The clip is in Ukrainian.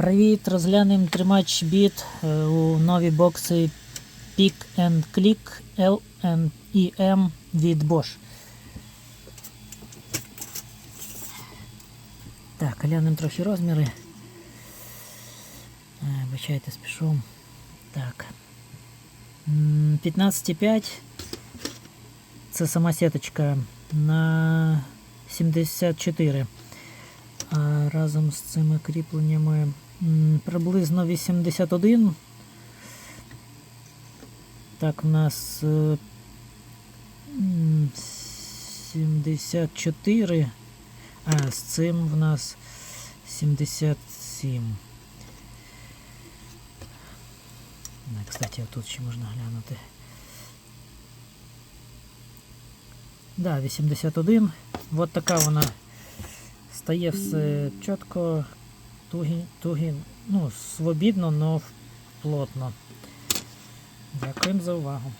Привіт! Розглянемо тримач біт е, у нові бокси Pick and Click L&EM від Bosch. Так, глянемо трохи розміри. Е, Вибачайте, спішу. Так. М, 15,5. Це сама сіточка на 74. Разом з цими кріпленнями приблизно 81. Так, в нас е, 74. А, з цим в нас 77. Да, кстати, тут ще можна глянути. Да, 81. Вот така вона стає все чітко, тугі, тугі, ну, свобідно, но плотно. Дякуємо за увагу.